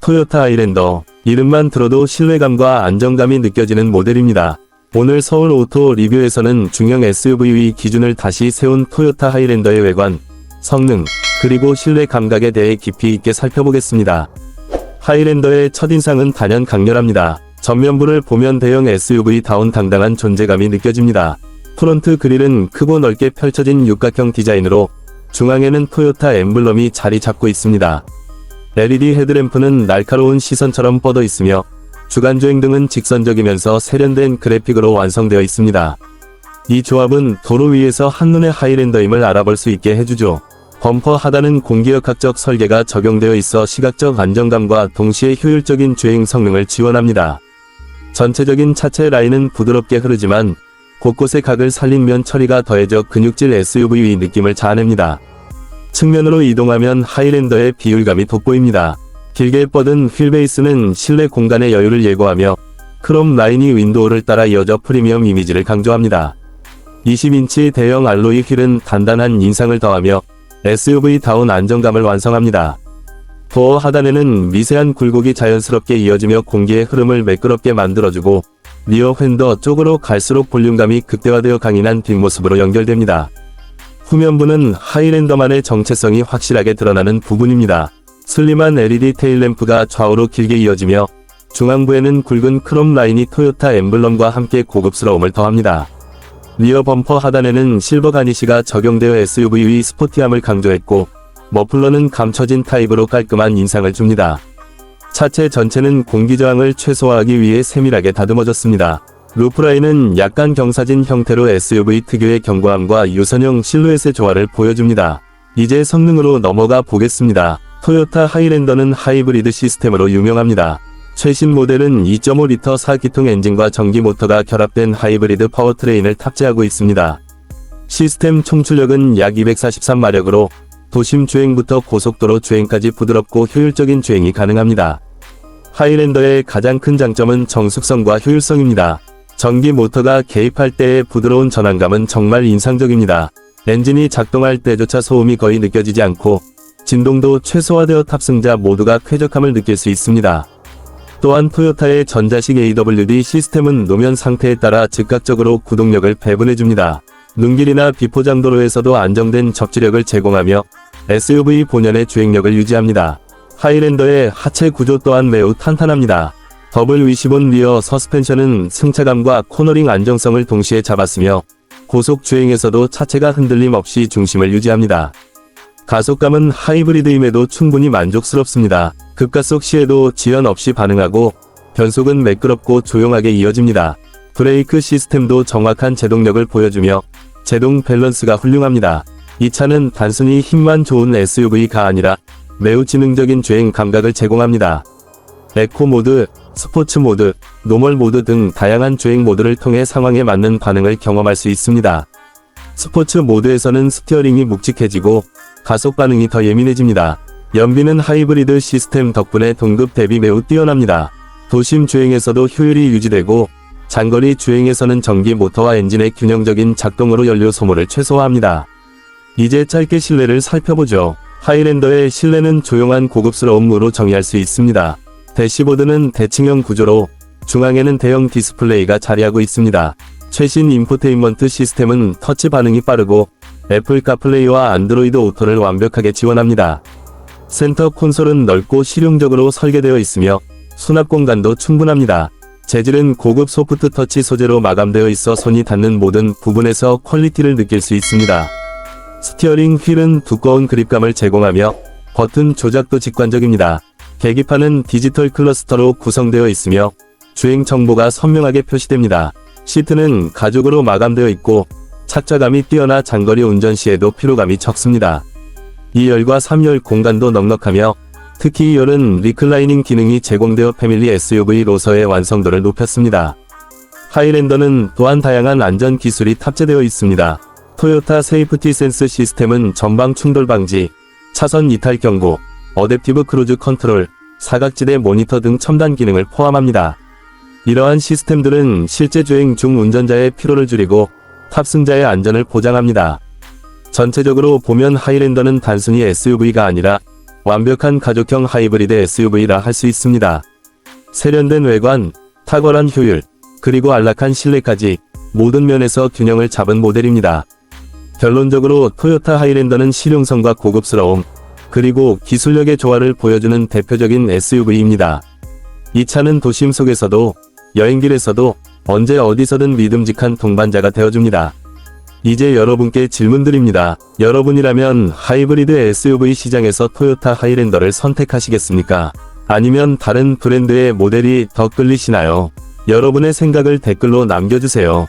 토요타 아이랜더. 이름만 들어도 신뢰감과 안정감이 느껴지는 모델입니다. 오늘 서울 오토 리뷰에서는 중형 SUV 기준을 다시 세운 토요타 하이랜더의 외관, 성능, 그리고 실내 감각에 대해 깊이 있게 살펴보겠습니다. 하이랜더의 첫인상은 단연 강렬합니다. 전면부를 보면 대형 SUV다운 당당한 존재감이 느껴집니다. 프론트 그릴은 크고 넓게 펼쳐진 육각형 디자인으로 중앙에는 토요타 엠블럼이 자리 잡고 있습니다. LED 헤드램프는 날카로운 시선처럼 뻗어 있으며 주간주행 등은 직선적이면서 세련된 그래픽으로 완성되어 있습니다. 이 조합은 도로 위에서 한눈에 하이랜더임을 알아볼 수 있게 해주죠. 범퍼 하단은 공기역학적 설계가 적용되어 있어 시각적 안정감과 동시에 효율적인 주행 성능을 지원합니다. 전체적인 차체 라인은 부드럽게 흐르지만 곳곳에 각을 살린 면 처리가 더해져 근육질 SUV 느낌을 자아냅니다. 측면으로 이동하면 하이랜더의 비율감이 돋보입니다. 길게 뻗은 휠베이스는 실내 공간의 여유를 예고하며 크롬 라인이 윈도우를 따라 이어져 프리미엄 이미지를 강조합니다. 20인치 대형 알로이 휠은 단단한 인상을 더하며 SUV다운 안정감을 완성합니다. 도어 하단에는 미세한 굴곡이 자연스럽게 이어지며 공기의 흐름을 매끄럽게 만들어주고 리어 휀더 쪽으로 갈수록 볼륨감이 극대화되어 강인한 뒷모습으로 연결됩니다. 후면부는 하이랜더만의 정체성이 확실하게 드러나는 부분입니다. 슬림한 LED 테일램프가 좌우로 길게 이어지며 중앙부에는 굵은 크롬 라인이 토요타 엠블럼과 함께 고급스러움을 더합니다. 리어 범퍼 하단에는 실버 가니시가 적용되어 SUV의 스포티함을 강조했고 머플러는 감춰진 타입으로 깔끔한 인상을 줍니다. 차체 전체는 공기 저항을 최소화하기 위해 세밀하게 다듬어졌습니다. 루프라인은 약간 경사진 형태로 SUV 특유의 견고함과 유선형 실루엣의 조화를 보여줍니다. 이제 성능으로 넘어가 보겠습니다. 토요타 하이랜더는 하이브리드 시스템으로 유명합니다. 최신 모델은 2.5리터 4기통 엔진과 전기 모터가 결합된 하이브리드 파워트레인을 탑재하고 있습니다. 시스템 총출력은 약 243마력으로 도심 주행부터 고속도로 주행까지 부드럽고 효율적인 주행이 가능합니다. 하이랜더의 가장 큰 장점은 정숙성과 효율성입니다. 전기 모터가 개입할 때의 부드러운 전환감은 정말 인상적입니다. 엔진이 작동할 때조차 소음이 거의 느껴지지 않고 진동도 최소화되어 탑승자 모두가 쾌적함을 느낄 수 있습니다. 또한 토요타의 전자식 AWD 시스템은 노면 상태에 따라 즉각적으로 구동력을 배분해줍니다. 눈길이나 비포장도로에서도 안정된 접지력을 제공하며 SUV 본연의 주행력을 유지합니다. 하이랜더의 하체 구조 또한 매우 탄탄합니다. 더블 위시본 리어 서스펜션은 승차감과 코너링 안정성을 동시에 잡았으며 고속 주행에서도 차체가 흔들림 없이 중심을 유지합니다. 가속감은 하이브리드임에도 충분히 만족스럽습니다. 급가속 시에도 지연 없이 반응하고 변속은 매끄럽고 조용하게 이어집니다. 브레이크 시스템도 정확한 제동력을 보여주며 제동 밸런스가 훌륭합니다. 이 차는 단순히 힘만 좋은 SUV가 아니라 매우 지능적인 주행 감각을 제공합니다. 에코 모드, 스포츠 모드, 노멀 모드 등 다양한 주행 모드를 통해 상황에 맞는 반응을 경험할 수 있습니다. 스포츠 모드에서는 스티어링이 묵직해지고 가속 반응이 더 예민해집니다. 연비는 하이브리드 시스템 덕분에 동급 대비 매우 뛰어납니다. 도심 주행에서도 효율이 유지되고 장거리 주행에서는 전기 모터와 엔진의 균형적인 작동으로 연료 소모를 최소화합니다. 이제 짧게 실내를 살펴보죠. 하이랜더의 실내는 조용한 고급스러움으로 정의할 수 있습니다. 대시보드는 대칭형 구조로 중앙에는 대형 디스플레이가 자리하고 있습니다. 최신 인포테인먼트 시스템은 터치 반응이 빠르고 애플 카플레이와 안드로이드 오토를 완벽하게 지원합니다. 센터 콘솔은 넓고 실용적으로 설계되어 있으며 수납 공간도 충분합니다. 재질은 고급 소프트 터치 소재로 마감되어 있어 손이 닿는 모든 부분에서 퀄리티를 느낄 수 있습니다. 스티어링 휠은 두꺼운 그립감을 제공하며 버튼 조작도 직관적입니다. 계기판은 디지털 클러스터로 구성되어 있으며 주행 정보가 선명하게 표시됩니다. 시트는 가죽으로 마감되어 있고 착자감이 뛰어나 장거리 운전 시에도 피로감이 적습니다. 2열과 3열 공간도 넉넉하며 특히 2열은 리클라이닝 기능이 제공되어 패밀리 SUV로서의 완성도를 높였습니다. 하이랜더는 또한 다양한 안전 기술이 탑재되어 있습니다. 토요타 세이프티 센스 시스템은 전방 충돌 방지, 차선 이탈 경고, 어댑티브 크루즈 컨트롤, 사각지대 모니터 등 첨단 기능을 포함합니다. 이러한 시스템들은 실제 주행 중 운전자의 피로를 줄이고 탑승자의 안전을 보장합니다. 전체적으로 보면 하이랜더는 단순히 SUV가 아니라 완벽한 가족형 하이브리드 SUV라 할 수 있습니다. 세련된 외관, 탁월한 효율, 그리고 안락한 실내까지 모든 면에서 균형을 잡은 모델입니다. 결론적으로 토요타 하이랜더는 실용성과 고급스러움, 그리고 기술력의 조화를 보여주는 대표적인 SUV입니다. 이 차는 도심 속에서도, 여행길에서도, 언제 어디서든 믿음직한 동반자가 되어줍니다. 이제 여러분께 질문드립니다. 여러분이라면 하이브리드 SUV 시장에서 토요타 하이랜더를 선택하시겠습니까? 아니면 다른 브랜드의 모델이 더 끌리시나요? 여러분의 생각을 댓글로 남겨주세요.